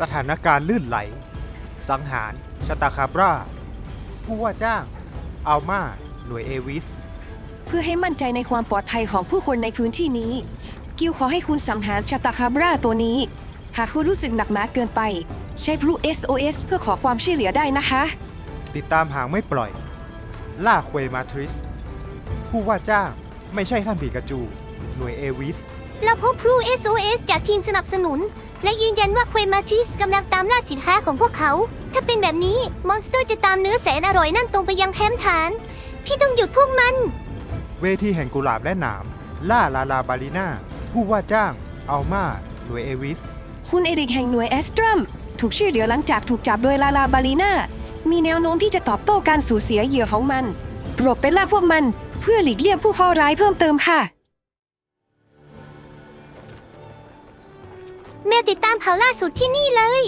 สถานการณ์ลื่นไหล สังหารชาตาคาบรา ผู้ว่าจ้าง อัลมา หน่วยเอวิส เพื่อให้มั่นใจในความปลอดภัยของผู้คนในพื้นที่นี้ กิลขอให้คุณสังหารชาตาคาบราตัวนี้ หากคุณรู้สึกหนักหนาเกินไป ใช้พลุ SOS เพื่อขอความช่วยเหลือได้นะคะ ติดตามหางไม่ปล่อย ล่าเควมาทริส ผู้ว่าจ้างไม่ใช่ท่านปีกาจู หน่วยเอวิส เราพบพลู SOS จากทีมสนับสนุน และยืนยันว่าเควมาทิสกำลังตามล่าสินค้าของพวกเขา ถ้าเป็นแบบนี้มอนสเตอร์จะตามเนื้อแสนอร่อยนั่นตรงไปยังแคมป์ฐาน พี่ต้องหยุดพวกมัน เวทีแห่งกุหลาบและหนาม ล่าลาลาบาลีนาผู้ว่าจ้าง อัลมาหน่วยเอวิส คุณเอริกแห่งหน่วยแอสตรัมถูกช่วยเหลือหลังจากถูกจับโดยลาลาบาลีนามีแนวโน้มที่จะตอบโต้การสูญเสียเหยื่อของมัน โปรดไปล่าพวกมัน เพื่อหลีกเลี่ยงผู้ข้อร้ายเพิ่มเติมค่ะ แม่ติดตามข่าวล่าสุดที่นี่เลย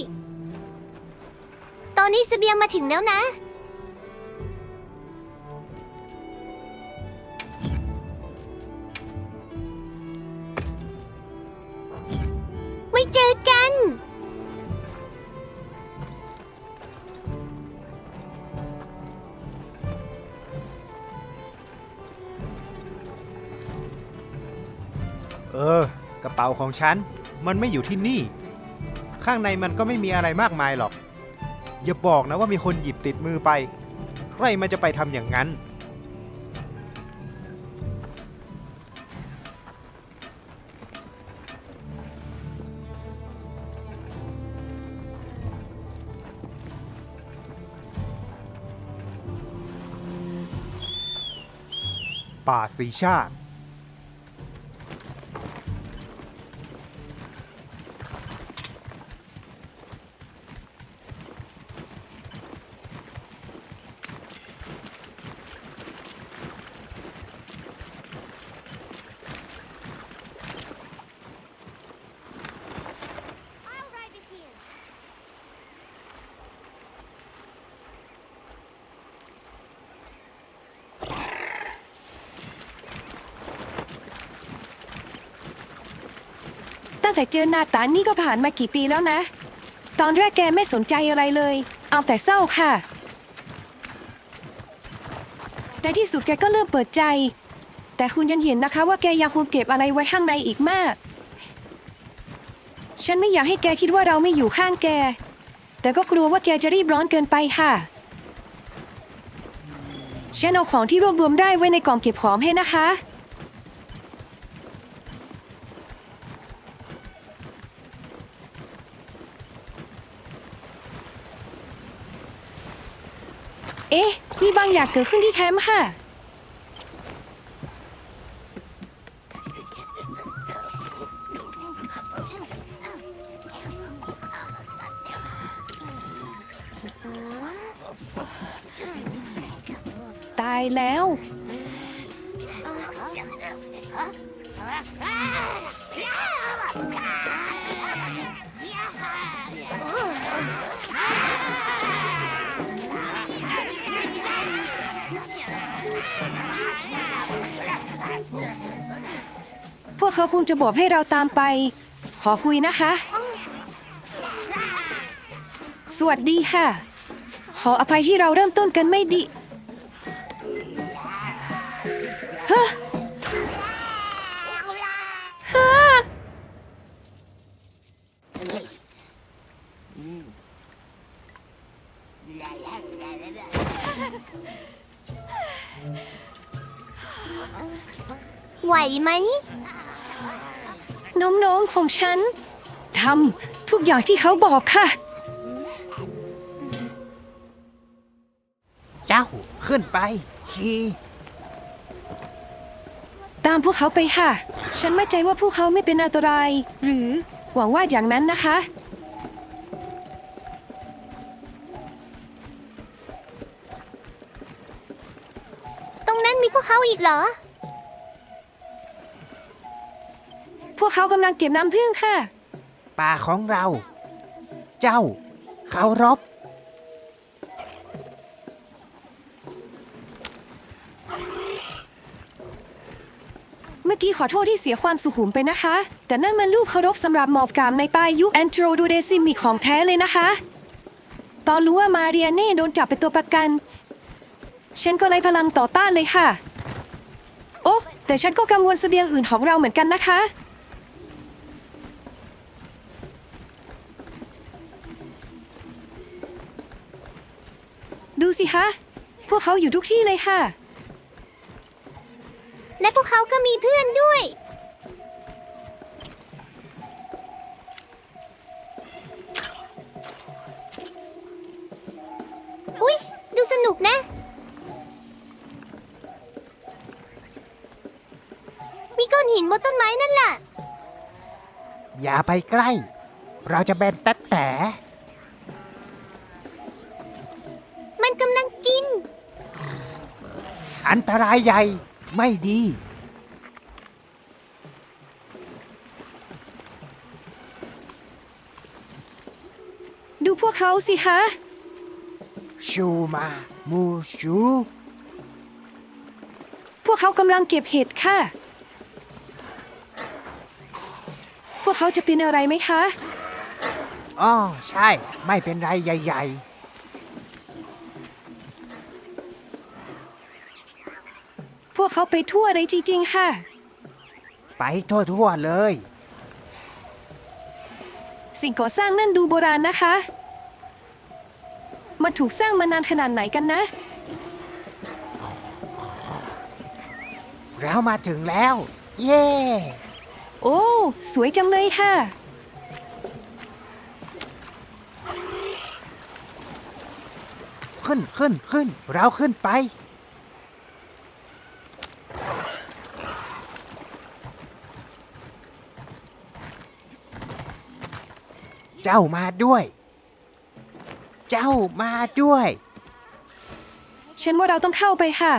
ตอนนี้สเสบียงมาถึงแล้วนะ ไว้เจอกัน เออ กระเป๋าของฉัน มันไม่อยู่ที่นี่ ข้างในมันก็ไม่มีอะไรมากมายหรอก อย่าบอกนะว่ามีคนหยิบติดมือไป ใครมันจะไปทำอย่างนั้น ป่าสีชาติ อหน้าตานี่ก็ผ่านมากี่ปีแล้วนะ ตอนแรกแกไม่สนใจอะไรเลย เอาแต่เศร้าค่ะ ในที่สุดแกก็เริ่มเปิดใจ แต่คุณยังเห็นนะคะว่าแกยังคงเก็บอะไรไว้ข้างในอีกมาก ฉันไม่อยากให้แกคิดว่าเราไม่อยู่ข้างแก แต่ก็กลัวว่าแกจะรีบร้อนเกินไปค่ะ ฉันเอาของที่รวบรวมได้ไว้ในกล่องเก็บของให้นะคะ เอ๊ะ มีบางอยากเกิดขึ้นที่แคมป์ค่ะ ตายแล้ว เขาคงจะบอกให้เราตามไป ขอคุยนะคะ สวัสดีค่ะ ขออภัยที่เราเริ่มต้นกันไม่ดีฮะฮะไหวไหม ของฉันทำทุกอย่างที่เขาบอกค่ะ เจ้าขึ้นไปฮีตามพวกเขาไปค่ะ ฉันไม่ใจว่าพวกเขาไม่เป็นอันตราย หรือหวังว่าอย่างนั้นนะคะ ตรงนั้นมีพวกเขาอีกเหรอ วกเขากำลังเก็บน้ำผึ้งค่ะ ป่าของเรา เจ้าเคารพเมื่อกี้ขอโทษที่เสียความสุขุมไปนะคะ แต่นั่นมันรูปเคารพสำหรับหมอบกามในป่ายุคแอนโทรดูเดซิมมีของแท้เลยนะคะ ตอนรู้ว่ามาเรียเน่โดนจับเป็นตัวประกัน ฉันก็เลยพลังต่อต้านเลยค่ะ โอ้แต่ฉันก็กังวลเสบียงอื่นของเราเหมือนกันนะคะ ดูสิคะ พวกเขาอยู่ทุกที่เลยค่ะ และพวกเขาก็มีเพื่อนด้วย อุ๊ย ดูสนุกนะ มีก้อนหินบนต้นไม้นั่นล่ะ อย่าไปใกล้ เราจะแบนตัดแต่ อันตรายใหญ่ไม่ดี ดูพวกเขาสิคะชูมามูชูพวกเขากำลังเก็บเห็ดค่ะ พวกเขาจะเป็นอะไรไหมคะ อ๋อ ใช่ ไม่เป็นไรใหญ่พวก เขาไปทั่วเลยจริงๆ ค่ะๆไปทั่วๆเลย สิ่งก่อสร้างนั่นดูโบราณนะคะ มันถูกสร้างมานานขนาดไหนกันนะ เรามาถึงแล้ว เย้โอ้ สวยจังเลยค่ะ ขึ้นขึ้นขึ้น เราขึ้นไป เจ้ามาด้วย เจ้ามาด้วย ฉันว่าเราต้องเข้าไปค่ะ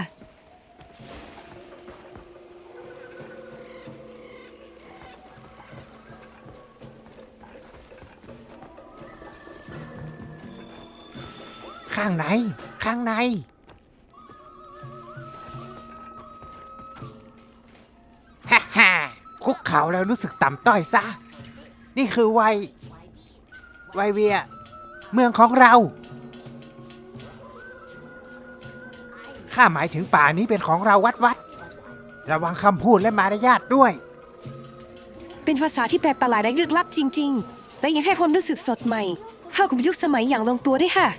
ข้างในข้างใน ฮ่าฮ่าคุกเข่าแล้วรู้สึกต่ำต้อยซะ นี่คือวัย วัยเวีย เมืองของเรา ข้าหมายถึงป่านี้เป็นของเราวัดวัด ระวังคำพูดและมารยาทด้วย เป็นภาษาที่แปลกประหลาดและลึกลับจริง ๆแต่ยังให้ความรู้สึกสดใหม่ เข้ากับยุคสมัยอย่างลงตัวด้วยค่ะ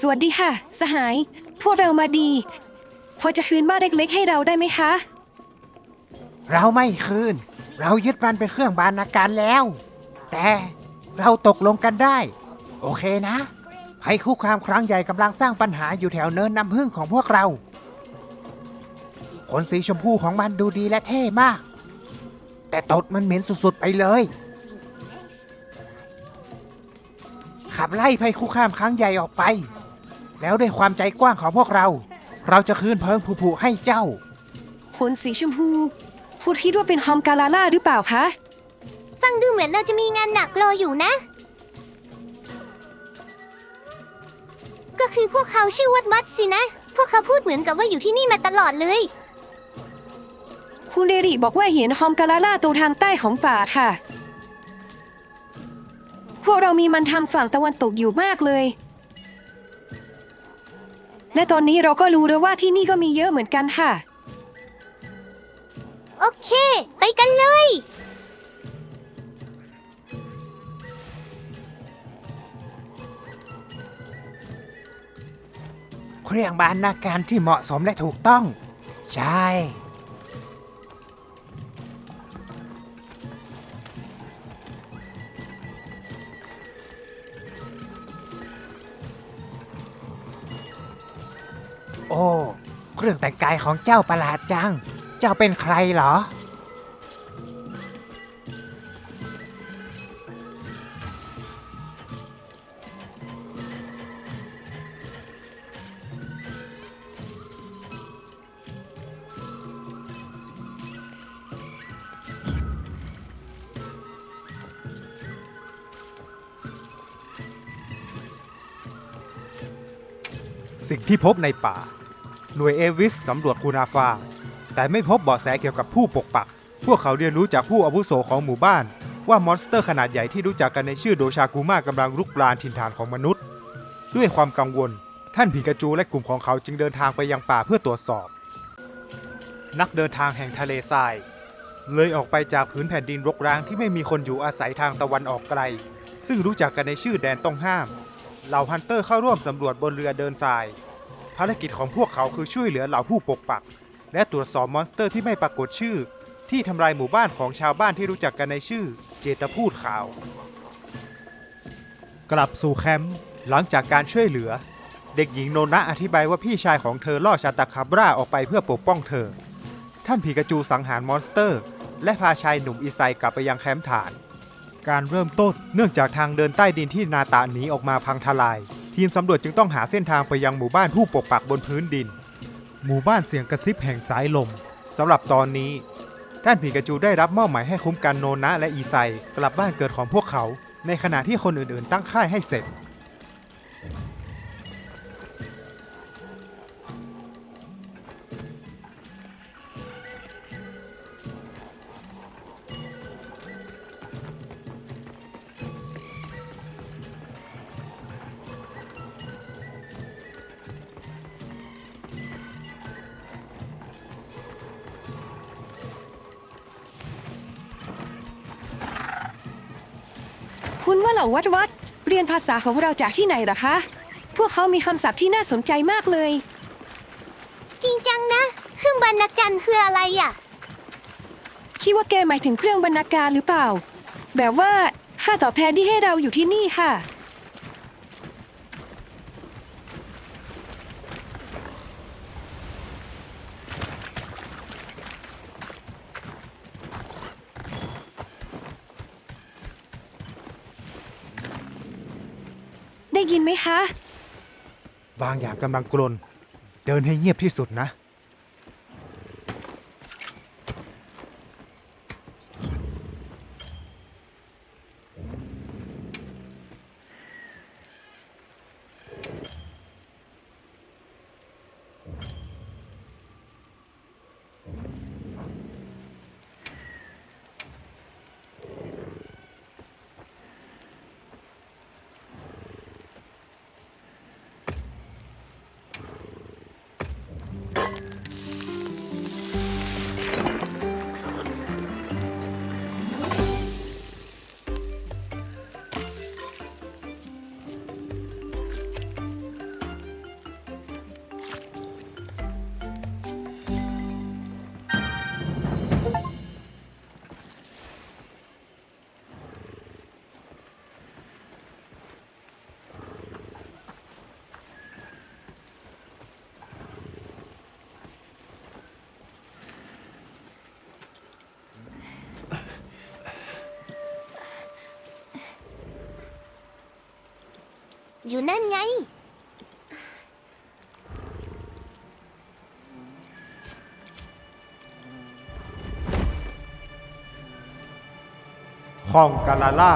สวัสดีค่ะ สหาย พวกเรามาดี พอจะคืนบ้านเล็กๆให้เราได้ไหมคะ เราไม่คืน เรายึดมันเป็นเครื่องบรรณาการแล้ว แต่ เราตกลงกันได้ โอเคนะภัยคุกคามครั้งใหญ่กำลังสร้างปัญหาอยู่แถวเนินน้ำพึ่งของพวกเรา ขนสีชมพูของมันดูดีและเท่มาก แต่ตดมันเหม็นสุดๆไปเลย ขับไล่ภัยคุกคามครั้งใหญ่ออกไป แล้วด้วยความใจกว้างของพวกเรา เราจะคืนเพิงผุๆให้เจ้า ขนสีชมพู พูดคิดว่าเป็นฮอมกาลาล่าหรือเปล่าคะ ฟังดูเหมือนเราจะมีงานหนักรออยู่นะ ก็คือพวกเขาชื่อวัดวัดสินะ พวกเขาพูดเหมือนกับว่าอยู่ที่นี่มาตลอดเลย คุณเดริบอกว่าเห็นฮอมกาลาล่าตรงทางใต้ของป่าค่ะ พวกเรามีมันทำฝั่งตะวันตกอยู่มากเลย และตอนนี้เราก็รู้แล้วว่าที่นี่ก็มีเยอะเหมือนกันค่ะ โอเค ไปกันเลย เครื่องบรรณาการที่เหมาะสมและถูกต้อง ใช่ โอ้ เครื่องแต่งกายของเจ้าประหลาดจัง เจ้าเป็นใครเหรอ สิ่งที่พบในป่า หน่วยเอวิสสำรวจคูนาฟา แต่ไม่พบเบาะแสเกี่ยวกับผู้ปกปัก พวกเขาเรียนรู้จากผู้อาวุโสของหมู่บ้าน ว่ามอนสเตอร์ขนาดใหญ่ที่รู้จักกันในชื่อโดชากูมากำลังรุกรานถิ่นฐานของมนุษย์ ด้วยความกังวล ท่านผีกระจูและกลุ่มของเขาจึงเดินทางไปยังป่าเพื่อตรวจสอบ นักเดินทางแห่งทะเลทราย เลยออกไปจากพื้นแผ่นดินรกร้างที่ไม่มีคนอยู่อาศัยทางตะวันออกไกล ซึ่งรู้จักกันในชื่อแดนต้องห้าม เหล่าฮันเตอร์เข้าร่วมสำรวจบนเรือเดินทราย ภารกิจของพวกเขาคือช่วยเหลือเหล่าผู้ปกปัก และตรวจสอบมอนสเตอร์ที่ไม่ปรากฏชื่อ ที่ทำลายหมู่บ้านของชาวบ้านที่รู้จักกันในชื่อ เจตพูดขาว กลับสู่แคมป์หลังจากการช่วยเหลือ เด็กหญิงโนนะอธิบายว่าพี่ชายของเธอล่อชาตาคาบราออกไปเพื่อปกป้องเธอ ท่านผีกระจูสังหารมอนสเตอร์ และพาชายหนุ่มอิไซกลับไปยังแคมป์ฐาน การเริ่มต้น เนื่องจากทางเดินใต้ดินที่นาตาหนีออกมาพังทลาย ทีมสำรวจจึงต้องหาเส้นทางไปยังหมู่บ้านผู้ปกปักบนพื้นดิน หมู่บ้านเสียงกระซิบแห่งสายลมสำหรับตอนนี้ ท่านผีกระจูได้รับมอบหมายให้คุ้มกันโนนะและอีไซกลับบ้านเกิดของพวกเขา ในขณะที่คนอื่นๆ ตั้งค่ายให้เสร็จ ล่าวัดวัดเรียนภาษาของเราจากที่ไหนเหรอคะ พวกเขามีคำศัพท์ที่น่าสนใจมากเลย จริงจังนะ เครื่องบรรณาการคืออะไรอะ คิดว่าแกหมายถึงเครื่องบรรณาการหรือเปล่า แบบว่าค่าตอบแทนที่ให้เราอยู่ที่นี่ค่ะ ได้ยินไหมคะ บางอย่างกำลังกลน เดินให้เงียบที่สุดนะ อยู่นั่นไงคองกาลาล่า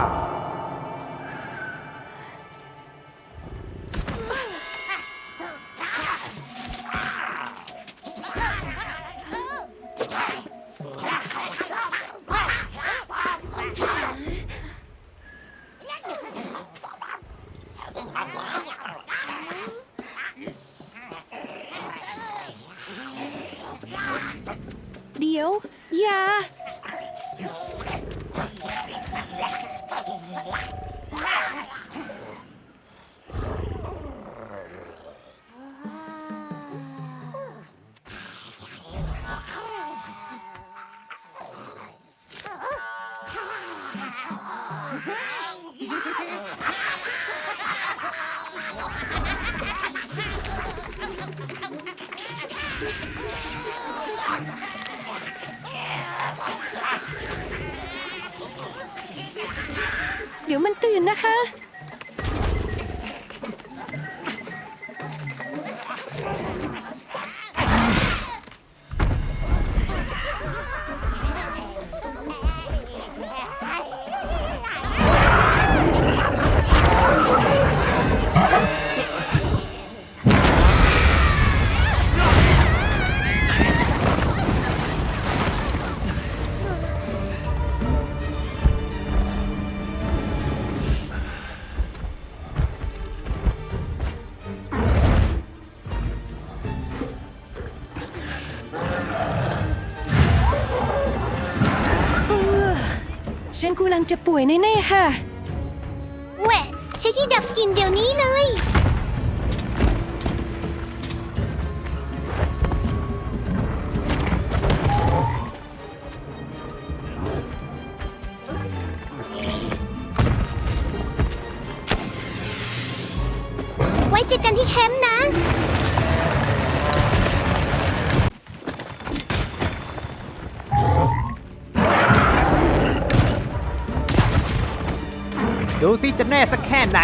ำลังจะป่วยแน่ๆค่ะ แหวะใช้ที่ดับกลิ่นเดี๋ยวนี้เลย ไว้เจอกันที่แคมป์นะ สิจะแน่สักแค่ไหน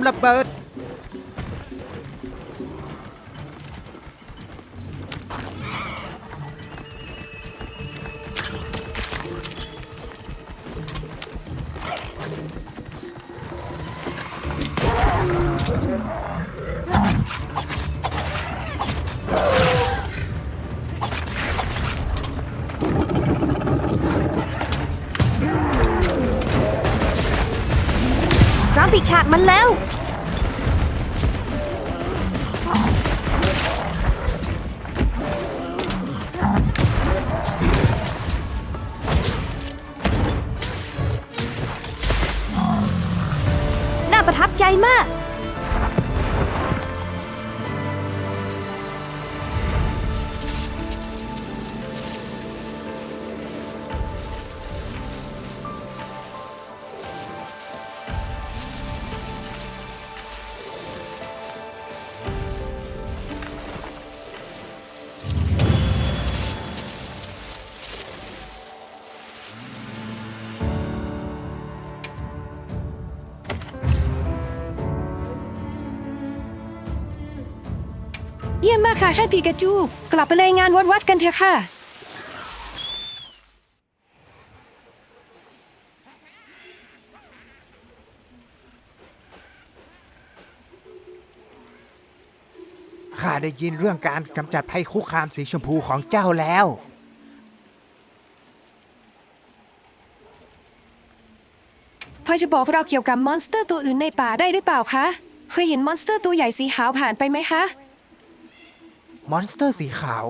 พร้อมระเบิด ยี่ยมมากค่ะท่านปีกาจู กลับไปรายงานวัดวัดๆกันเถอะค่ะ ข้าได้ยินเรื่องการกำจัดภัยคุกคามสีชมพูของเจ้าแล้ว พอจะบอกเราเกี่ยวกับมอนสเตอร์ตัวอื่นในป่าได้หรือเปล่าคะ เคยเห็นมอนสเตอร์ตัวใหญ่สีขาวผ่านไปไหมคะ มอนสเตอร์สีขาว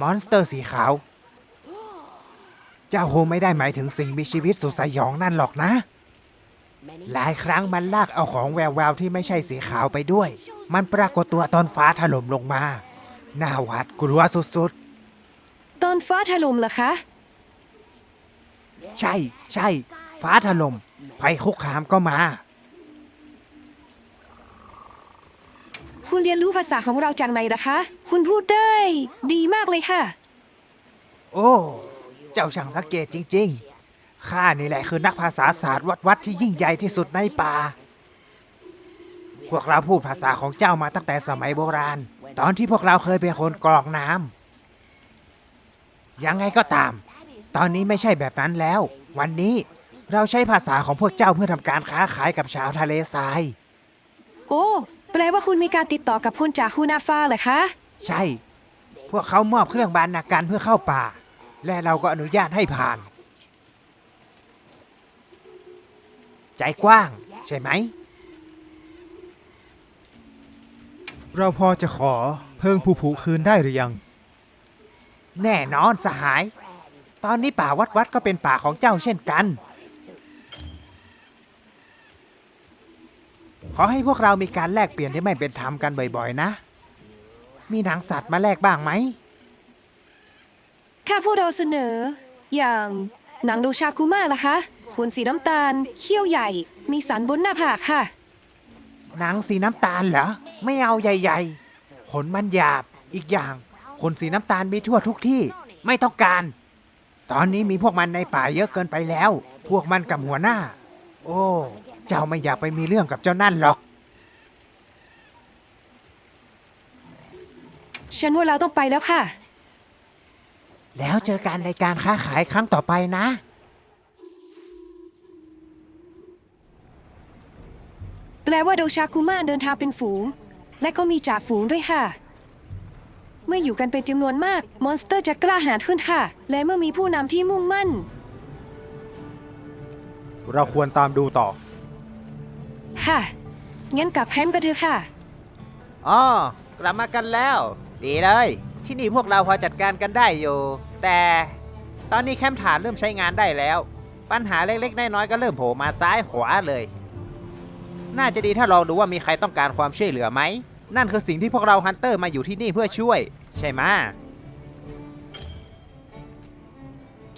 มอนสเตอร์สีขาว เจ้าคงไม่ได้หมายถึงสิ่งมีชีวิตสุดสยองนั่นหรอกนะ หลายครั้งมันลากเอาของแววๆที่ไม่ใช่สีขาวไปด้วย มันปรากฏตัวตอนฟ้าถล่มลงมา น่าหวาดกลัวสุดตอนฟ้าถล่มเหรอคะๆใช่ ใช่ ฟ้าถล่มภัยคุกคามก็มา คุณเรียนรู้ภาษาของเราจากไหนล่ะคะ คุณพูดได้ ดีมากเลยค่ะ โอ้ เจ้าช่างสังเกตจริงๆ ข้านี่แหละคือนักภาษาศาสตร์วัดวัดที่ยิ่งใหญ่ที่สุดในป่า พวกเราพูดภาษาของเจ้ามาตั้งแต่สมัยโบราณ ตอนที่พวกเราเคยเป็นคนกรอกน้ำยังไงก็ตาม ตอนนี้ไม่ใช่แบบนั้นแล้ว วันนี้เราใช้ภาษาของพวกเจ้าเพื่อทำการค้าขายกับชาวทะเลทราย โอ้ แปลว่าคุณมีการติดต่อกับคนจากคูนาฟ้าเหรอคะ ใช่ พวกเขามอบเครื่องบรรณาการเพื่อเข้าป่า และเราก็อนุญาตให้ผ่าน ใจกว้าง ใช่ไหม เราพอจะขอเพิ่งผู้ผูคืนได้หรือยัง แน่นอนสหาย ตอนนี้ป่าวัดวัดก็เป็นป่าของเจ้าเช่นกัน ขอให้พวกเรามีการแลกเปลี่ยนที่ไม่เป็นธรรมกันบ่อยๆนะ มีหนังสัตว์มาแลกบ้างไหม ค่ะพวกเราเสนอ อย่างหนังโดชาคุมาล่ะคะขนสีน้ำตาลเขี้ยวใหญ่ มีสันบนหน้าผากค่ะ หนังสีน้ำตาลเหรอ ไม่เอาใหญ่ๆ ขนมันหยาบ อีกอย่าง ขนสีน้ำตาลมีทั่วทุกที่ ไม่ต้องการ ตอนนี้มีพวกมันในป่าเยอะเกินไปแล้ว พวกมันกับหัวหน้า โอ้ เจ้าไม่อยากไปมีเรื่องกับเจ้านั่นหรอก ฉันว่าเราต้องไปแล้วค่ะ แล้วเจอกันในการค้าขายครั้งต่อไปนะ แปลว่าโดชาคุมาเดินทางเป็นฝูง และก็มีจ่าฝูงด้วยค่ะ เมื่ออยู่กันเป็นจำนวนมาก มอนสเตอร์จะกล้าหาญขึ้นค่ะ และเมื่อมีผู้นำที่มุ่งมั่น เราควรตามดูต่อ ค่ะ งั้นกลับแฮมกันเถอะค่ะ อ๋อกลับมากันแล้ว ดีเลย ที่นี่พวกเราพอจัดการกันได้อยู่ แต่ตอนนี้แคมป์ฐานเริ่มใช้งานได้แล้ว ปัญหาเล็กๆน้อยๆก็เริ่มโผล่มาซ้ายขวาเลย น่าจะดีถ้าลองดูว่ามีใครต้องการความช่วยเหลือไหม นั่นคือสิ่งที่พวกเราฮันเตอร์มาอยู่ที่นี่เพื่อช่วย ใช่ไหมะ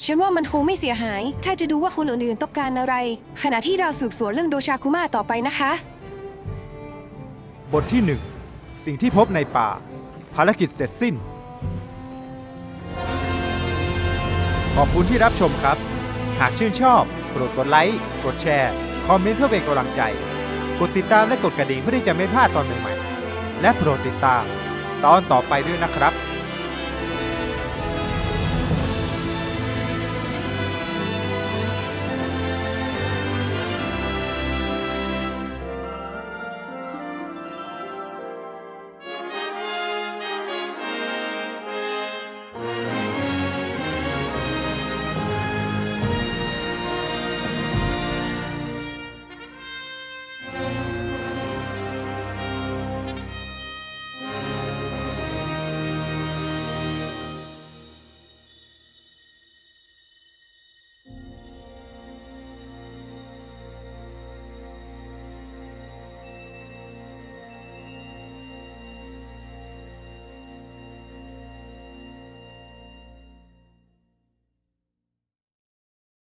ฉันว่ามันคงไม่เสียหาย ถ้าจะดูว่าคนอื่นๆต้องการอะไร ขณะที่เราสืบสวนเรื่องโดชาคุมาต่อไปนะคะ บทที่หนึ่งสิ่งที่พบในป่า ภารกิจเสร็จสิ้น ขอบคุณที่รับชมครับ หากชื่นชอบ โปรดกดไลค์ กดแชร์ คอมเมนต์เพื่อเป็นกำลังใจ กดติดตามและกดกระดิ่งเพื่อที่จะไม่พลาดตอนใหม่ๆ และโปรดติดตาม ตอนต่อไปด้วยนะครับ